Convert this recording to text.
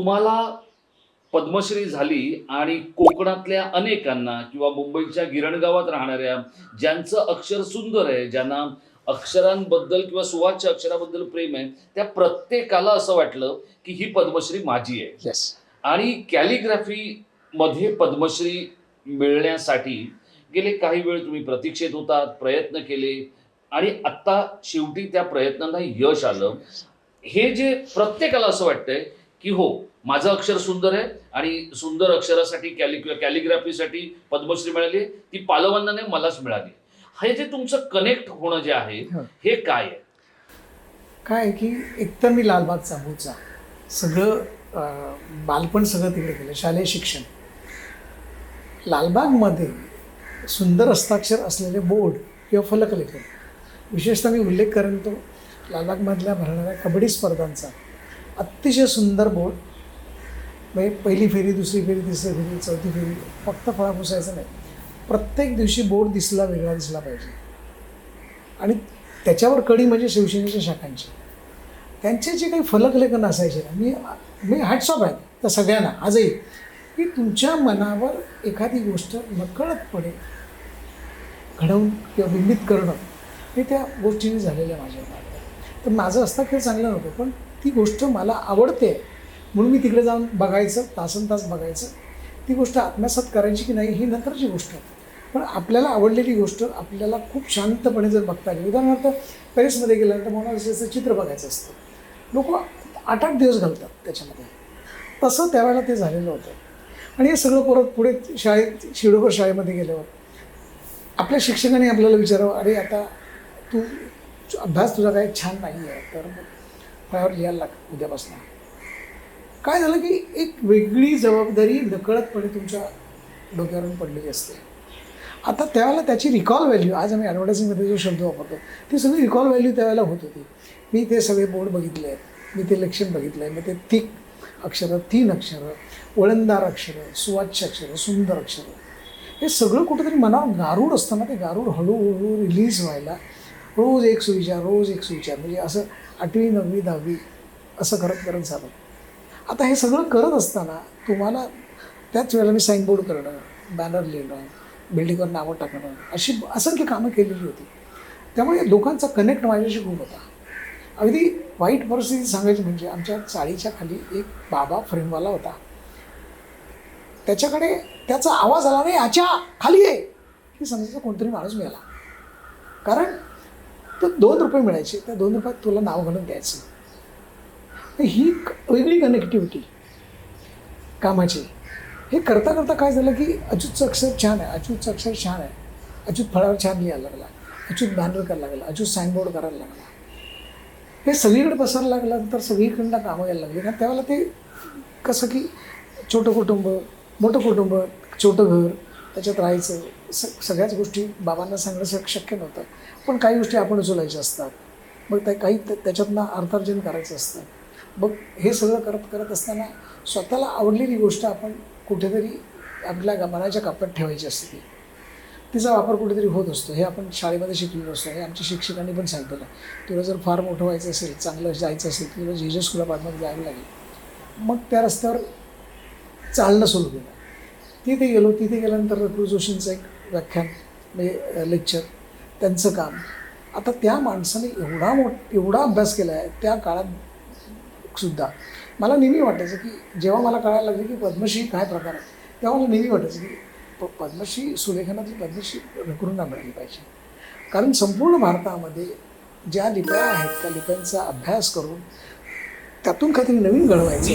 तुम्हाला पद्मश्री झाली आणि कोकणातल्या अनेकांना किंवा मुंबईच्या गिरणगावात राहणाऱ्या ज्यांचं अक्षर सुंदर आहे ज्यांना अक्षरांबद्दल किंवा सुवाच्य अक्षराबद्दल प्रेम आहे त्या प्रत्येकाला असं वाटलं की ही पद्मश्री माझी आहे. येस आणि कॅलिग्राफी मध्ये पद्मश्री मिळण्यासाठी गेले काही वेळ तुम्ही प्रतीक्षेत होतात प्रयत्न केले आणि आत्ता शेवटी त्या प्रयत्नांना यश आलं. हे जे प्रत्येकाला असं वाटतंय की हो माझं अक्षर सुंदर आहे आणि सुंदर अक्षरासाठी कॅलि कॅलिग्राफीसाठी पद्मश्री मिळाली. ती पालवांना नाही मलाच मिळाली. हे जे तुमचं कनेक्ट होणं जे आहे हं. काय आहे? काय की एकतर मी लालबागचा मूळचा सगळं बालपण सगळं तिकडे केलं. शालेय शिक्षण. लालबागमध्ये सुंदर हस्ताक्षर असलेले बोर्ड किंवा फलकलेखन. विशेषतः मी उल्लेख करेन तो लालबागमधल्या भरणाऱ्या कबड्डी स्पर्धांचा. अतिशय सुंदर बोट. म्हणजे पहिली फेरी दुसरी फेरी तिसरी फेरी चौथी फेरी फक्त फळा पुसायचं नाही. प्रत्येक दिवशी बोट दिसला वेगळा दिसला पाहिजे. आणि त्याच्यावर कडी म्हणजे शिवसेनेच्या शाखांची. त्यांचे जे काही फलकलेखन असायचे ना मी मी हॅट्सऑफ आहे त्या सगळ्यांना आजही. की तुमच्या मनावर एखादी गोष्ट नकळतपणे घडवून किंवा बिंबित करणं हे त्या गोष्टीने झालेलं आहे माझ्या तर माझं असता खेळ चांगलं नव्हतं पण ती गोष्ट मला आवडते. म्हणून मी तिकडे जाऊन बघायचं तासन तास बघायचं. ती गोष्ट आत्मसात करायची की नाही ही नंतरची गोष्ट. पण आपल्याला आवडलेली गोष्ट आपल्याला खूप शांतपणे जर बघता आली. उदाहरणार्थ पॅरिसमध्ये गेल्यानंतर असं चित्र बघायचं असतं. लोक आठ आठ दिवस घालतात त्याच्यामध्ये. तसं त्यावेळेला ते झालेलं होतं. आणि हे सगळं परत पुढे शाळेत शिडोकर शाळेमध्ये गेल्यावर. आपल्या शिक्षकांनी आपल्याला विचारावं अरे आता तू अभ्यास तुझा काही छान नाही आहे तर मग फळ्यावर लिहायला लाग उद्यापासून काय झालं की एक वेगळी जबाबदारी नकळतपणे तुमच्या डोक्यावरून पडलेली असते. आता त्यावेळेला त्याची रिकॉल व्हॅल्यू आज आम्ही ॲडव्हर्टायझिंगमध्ये जो शब्द वापरतो ती सगळी रिकॉल व्हॅल्यू त्यावेळेला होत होती. मी ते सगळे बोर्ड बघितले आहेत मी ते लक्षण बघितलं आहे मग ते थिक अक्षरं तीन अक्षरं ओळंदार अक्षरं सुवाच्य अक्षरं सुंदर अक्षरं हे सगळं कुठंतरी मनावर गारूड असताना ते गारूड हळूहळू रिलीज व्हायला रोज एक सुविचार रोज एक सुविचार. म्हणजे असं आठवी नववी दहावी असं करत करत झालं. आता हे सगळं करत असताना तुम्हाला त्याच वेळेला मी साईनबोर्ड करणं बॅनर लिहिणं बिल्डिंगवर नावं टाकणं अशी असंख्य कामं केलेली होती. त्यामुळे लोकांचा कनेक्ट माझ्याशी खूप होता. अगदी वाईट परिस्थिती सांगायची म्हणजे आमच्या चाळीच्या खाली एक बाबा फ्रेमवाला होता. त्याच्याकडे त्याचा आवाज आला नाही याच्या खाली आहे की समजायचं कोणतरी माणूस मिळाला. कारण तर दोन रुपये मिळायचे. त्या दोन रुपयात तुला नाव घालून द्यायचं तर ही वेगळी कनेक्टिव्हिटी कामाची. हे करता करता काय झालं की अच्युतचं अक्षर छान आहे. अच्युतचं अक्षर छान आहे. अच्युत फळावर छान लिहायला लागला. अच्युत बॅनर करायला लागला. अच्युत साईनबोर्ड करायला लागला. हे सगळीकडे पसरायला लागलं तर सगळीकडनं कामं यायला लागली. कारण त्यावेळेला ते कसं की छोटं कुटुंब मोठं कुटुंब छोटं घर त्याच्यात राहायचं. स सगळ्याच गोष्टी बाबांना सांगणं श- शक्य नव्हतं. पण काही गोष्टी आपण उचलायच्या असतात. मग त्या काही त्याच्यातनं अर्थार्जन करायचं असतं. मग हे सगळं करत करत असताना स्वतःला आवडलेली गोष्ट आपण कुठेतरी आपल्या मनाच्या कापड ठेवायची असते. तिचा वापर कुठेतरी होत असतो. हे आपण शाळेमध्ये शिकलेलो असतो. हे आमच्या शिक्षकांनी पण सांगितलं तुला जर फार मोठं व्हायचं असेल चांगलं जायचं असेल तुला जेजे स्कूल अपार्टमेंट जायला लागेल मग त्या रस्त्यावर चालणं सुरू केलं. तिथे गेलो तिथे गेल्यानंतर रघु जोशींचं एक व्याख्यान म्हणजे लेक्चर त्यांचं काम. आता त्या माणसाने एवढा मोठ एवढा अभ्यास केला आहे त्या काळात सुद्धा. मला नेहमी वाटायचं की जेव्हा मला कळायला लागलं की पद्मश्री काय प्रकार आहे तेव्हा मला नेहमी वाटायचं की प पद्मश्री सुलेखनातली पद्मश्री रघुरूंना मिळाली पाहिजे. कारण संपूर्ण भारतामध्ये ज्या लिप्या आहेत त्या लिप्यांचा अभ्यास करून त्यातून काहीतरी नवीन घडवायचं